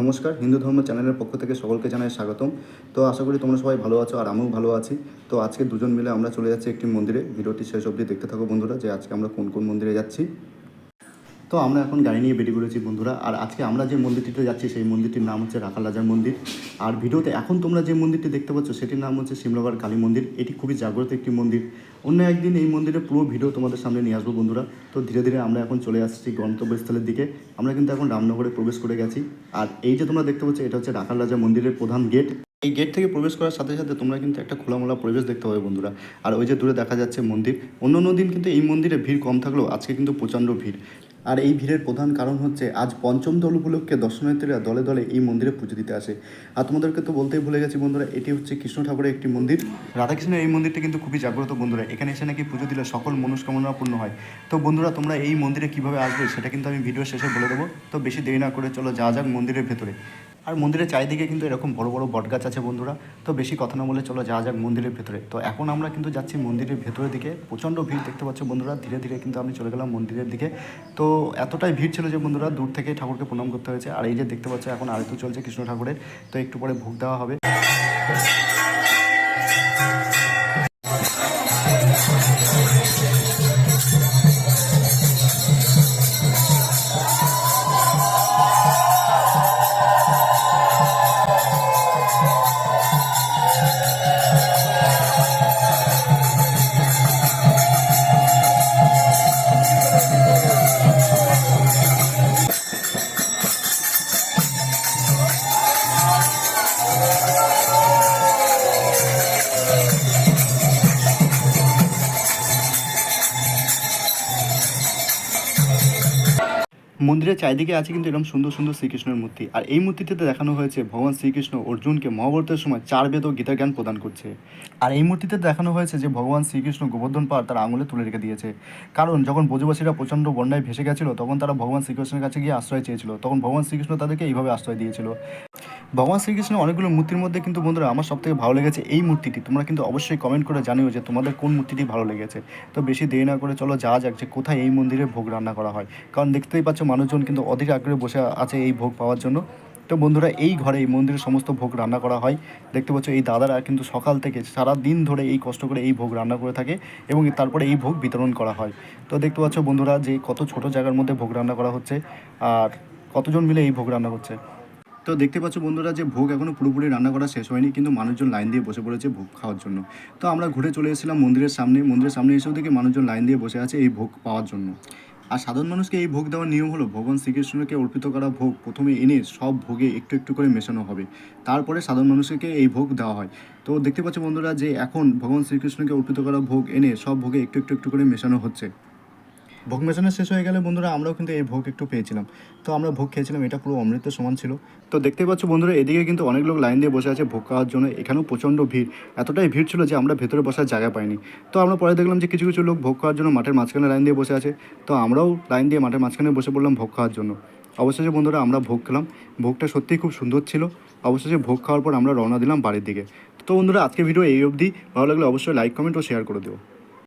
নমস্কার, হিন্দু ধর্ম চ্যানেলের পক্ষ থেকে সকলকে জানাই স্বাগতম। তো আশা করি তোমরা সবাই ভালো আছো আর আমিও ভালো আছি। তো আজকে দুজন মিলে আমরা চলে যাচ্ছি একটি মন্দিরে। ভিডিওটি শেষ অবধি দেখতে থাকো বন্ধুরা যে আজকে আমরা কোন কোন মন্দিরে যাচ্ছি। তো আমরা এখন গাড়ি নিয়ে বেরিয়ে পড়েছি বন্ধুরা। আর আজকে আমরা যে মন্দিরটিতে যাচ্ছি, সেই মন্দিরটির নাম হচ্ছে রাখাল রাজার মন্দির। আর ভিডিওতে এখন তোমরা যে মন্দিরটি দেখতে পাচ্ছ, সেটির নাম হচ্ছে সিমলাগড় কালী মন্দির। এটি খুবই জাগ্রত একটি মন্দির। অন্য একদিন এই মন্দিরের পুরো ভিডিও তোমাদের সামনে নিয়ে আসব বন্ধুরা। তো ধীরে ধীরে আমরা এখন চলে আসছি গন্তব্যস্থলের দিকে। আমরা কিন্তু এখন রামনগরে প্রবেশ করে গেছি। আর এই যে তোমরা দেখতে পাচ্ছ, এটা হচ্ছে রাখাল রাজা মন্দিরের প্রধান গেট। এই গেট থেকে প্রবেশ করার সাথে সাথে তোমরা কিন্তু একটা খোলামেলা পরিবেশ দেখতে পাবে বন্ধুরা। আর ওই যে দূরে দেখা যাচ্ছে মন্দির। অন্য অন্য দিন কিন্তু এই মন্দিরে ভিড় কম থাকলেও আজকে কিন্তু প্রচণ্ড ভিড়। আর এই ভিড়ের প্রধান কারণ হচ্ছে আজ পঞ্চম দল উপলক্ষে দর্শনার্থীরা দলে দলে এই মন্দিরে পুজো দিতে আসে। আর তোমাদেরকে তো বলতেই ভুলে গেছি বন্ধুরা, এটি হচ্ছে কৃষ্ণ ঠাকুরের একটি মন্দির। রাধাকৃষ্ণের এই মন্দিরটা কিন্তু খুবই জাগ্রত বন্ধুরা, এখানে এসে নাকি পুজো দিলে সকল মনস্কামনা পূর্ণ হয়। তো বন্ধুরা, তোমরা এই মন্দিরে কীভাবে আসবে সেটা কিন্তু আমি ভিডিও শেষে বলে দেবো। তো বেশি দেরি না করে চলো যা যাক মন্দিরের ভেতরে। আর মন্দিরের চারিদিকে কিন্তু এরকম বড় বড় বটগাছ আছে বন্ধুরা। তো বেশি কথা না বলে চলো যাওয়া যাক মন্দিরের ভেতরে। তো এখন আমরা কিন্তু যাচ্ছি মন্দিরের ভেতরের দিকে। প্রচণ্ড ভিড় দেখতে পাচ্ছ বন্ধুরা। ধীরে ধীরে কিন্তু আমি চলে গেলাম মন্দিরের দিকে। তো এতটাই ভিড় ছিল যে বন্ধুরা, দূর থেকে ঠাকুরকে প্রণাম করতে হয়েছে। আর এই যে দেখতে পাচ্ছ, এখন আরতি চলছে কৃষ্ণ ঠাকুরের। তো একটু পরে ভোগ দেওয়া হবে। মন্দিরের চারিদিকে আছে কিন্তু এরকম সুন্দর সুন্দর শ্রীকৃষ্ণের মূর্তি। আর এই মূর্তিটিতে দেখানো হয়েছে ভগবান শ্রীকৃষ্ণ অর্জুনকে মহাভারতের সময় চার বেদ ও গীতা জ্ঞান প্রদান করছে। আর এই মূর্তিতে দেখানো হয়েছে যে ভগবান শ্রীকৃষ্ণ গোবর্ধন পাহাড় তার আঙুলে তুলে রেখে দিয়েছে। কারণ যখন ব্রজবাসীরা প্রচণ্ড বন্যায় ভেসে গেছিল, তখন তারা ভগবান শ্রীকৃষ্ণের কাছে গিয়ে আশ্রয় চেয়েছিল। তখন ভগবান শ্রীকৃষ্ণ তাদেরকে এইভাবে আশ্রয় দিয়েছিল। ভগবান শ্রীকৃষ্ণের অনেকগুলো মূর্তির মধ্যে কিন্তু বন্ধুরা আমার সবথেকে ভালো লেগেছে এই মূর্তিটি। তোমরা কিন্তু অবশ্যই কমেন্ট করে জানিও যে তোমাদের কোন মূর্তিটি ভালো লেগেছে। তো বেশি দেরি না করে চলো যাওয়া যাক যে কোথায় এই মন্দিরে ভোগ রান্না করা হয়। কারণ দেখতেই পাচ্ছ মানুষজন কিন্তু অধিক আগ্রহে বসে আছে এই ভোগ পাওয়ার জন্য। তো বন্ধুরা এই ঘরে এই মন্দিরের সমস্ত ভোগ রান্না করা হয়। দেখতে পাচ্ছ এই দাদারা কিন্তু সকাল থেকে সারা দিন ধরে এই কষ্ট করে এই ভোগ রান্না করে থাকে এবং তারপরে এই ভোগ বিতরণ করা হয়। তো দেখতে পাচ্ছ বন্ধুরা যে কত ছোট জায়গার মধ্যে ভোগ রান্না করা হচ্ছে আর কতজন মিলে এই ভোগ রান্না হচ্ছে তো দেখতে পাচ্ছ বন্ধুরা যে ভোগ এখনও পুরোপুরি রান্না করা শেষ হয়নি, কিন্তু মানুষজন লাইন দিয়ে বসে পড়েছে ভোগ খাওয়ার জন্য। তো আমরা ঘুরে চলে এসেছিলাম মন্দিরের সামনে। মন্দিরের সামনে এসেও দেখি মানুষজন লাইন দিয়ে বসে আছে এই ভোগ পাওয়ার জন্য। আর সাধারণ মানুষকে এই ভোগ দেওয়ার নিয়ম হলো, ভগবান শ্রীকৃষ্ণকে অর্পিত করা ভোগ প্রথমে এনে সব ভোগে একটু একটু করে মেশানো হবে। তারপরে সাধারণ মানুষকে এই ভোগ দেওয়া হয়। তো দেখতে পাচ্ছ বন্ধুরা যে এখন ভগবান শ্রীকৃষ্ণকে অর্পিত করা ভোগ এনে সব ভোগে একটু একটু একটু করে মেশানো হচ্ছে। ভোগ মেশানো শেষ হয়ে গেলে বন্ধুরা আমরাও কিন্তু এই ভোগ একটু পেয়েছিলাম। তো আমরা ভোগ খেয়েছিলাম, এটা পুরো অমৃত সমান ছিল। তো দেখতে পাচ্ছ বন্ধুরা, এদিকে কিন্তু অনেক লোক লাইন দিয়ে বসে আছে ভোগ খাওয়ার জন্য। এখানেও প্রচণ্ড ভিড়। এতটাই ভিড় ছিল যে আমরা ভেতরে বসার জায়গা পাইনি। তো আমরা পরে দেখলাম যে কিছু কিছু লোক ভোগ খাওয়ার জন্য মাঠের মাঝখানে লাইন দিয়ে বসে আছে। তো আমরাও লাইন দিয়ে মাঠের মাঝখানে বসে পড়লাম ভোগ খাওয়ার জন্য। অবশেষে বন্ধুরা আমরা ভোগ খেলাম। ভোগটা সত্যিই খুব সুন্দর ছিল। অবশেষে ভোগ খাওয়ার পর আমরা রওনা দিলাম বাড়ির দিকে। তো বন্ধুরা আজকে ভিডিও এই অবধি। ভালো লাগলে অবশ্যই লাইক কমেন্ট ও শেয়ার করে দেবো